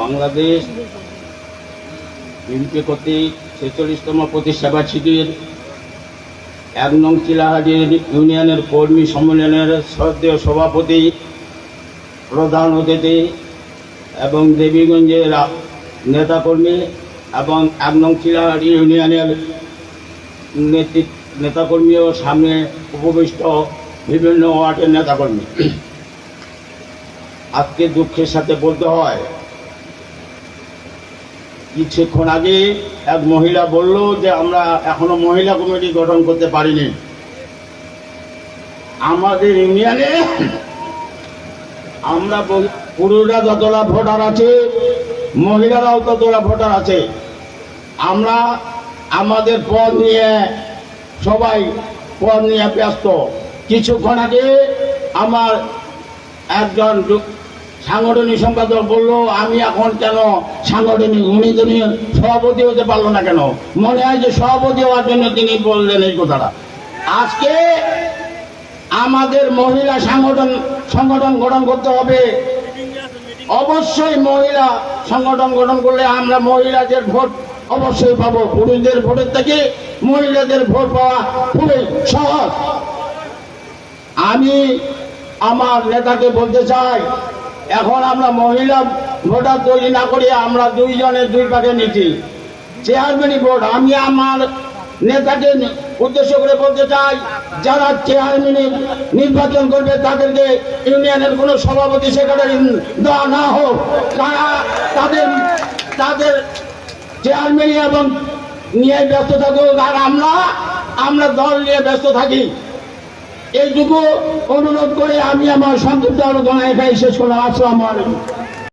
Bangladesh BNP কর্তৃক ছেচল্লিশতম প্রতিষ্ঠা বার্ষিকীর এক নং চিলাহাটির ইউনিয়নের কর্মী সম্মেলনের শ্রদ্ধেয় সভাপতি, প্রধান অতিথি এবং দেবীগঞ্জের নেতাকর্মী এবং এক নং চিলাহাটি ইউনিয়নের নেতৃত্ব নেতাকর্মী ও সামনে উপবিষ্ট বিভিন্ন ওয়ার্ডের নেতাকর্মী। আজকে দুঃখের সাথে বলতে হয়। কিছুক্ষণ আগে এক মহিলা বলল যে, আমরা এখনও মহিলা কমিটি গঠন করতে পারিনি। আমাদের ইউনিয়নে আমরা পুরুষরা যতটা ভোটার আছে, মহিলারাও ততটা ভোটার আছে। আমরা আমাদের পদ নিয়ে সবাই পদ নিয়ে ব্যস্ত। কিছুক্ষণ আগে আমার একজন সাংগঠনিক সম্পাদক বলল, আমি এখন কেন সাংগঠনিক উনি সভাপতি হতে পারল না কেন? মনে হয় যে সভাপতি হওয়ার জন্য তিনি বললেন এই কথাটা। আজকে আমাদের মহিলা সংগঠন সংগঠন গঠন করতে হবে। অবশ্যই মহিলা সংগঠন গঠন করলে আমরা মহিলাদের ভোট অবশ্যই পাবো। পুরুষদের ভোটের থেকে মহিলাদের ভোট পাওয়া খুবই সহজ। আমি আমার নেতাকে বলতে চাই, এখন আমরা মহিলা ভোটার তৈরি না করে আমরা দুইজনের দুই পাকে নিচ্ছি চেয়ারম্যানই ভোট, আমি আমার নেতাকে উদ্দেশ্য করে বলতে চাই, যারা চেয়ারম্যানের নির্বাচন করবে তাদেরকে ইউনিয়নের কোনো সভাপতি, সেক্রেটারি দেওয়া না হোক। তারা তাদের তাদের চেয়ারম্যান এবং নিয়ে ব্যস্ত থাকুক, আর আমরা আমরা দল নিয়ে ব্যস্ত থাকি। এইটুকু অনুরোধ করে আমি আমার সংক্ষিপ্ত আলোচনা এখানে শেষ করলাম। আসসালামু আলাইকুম।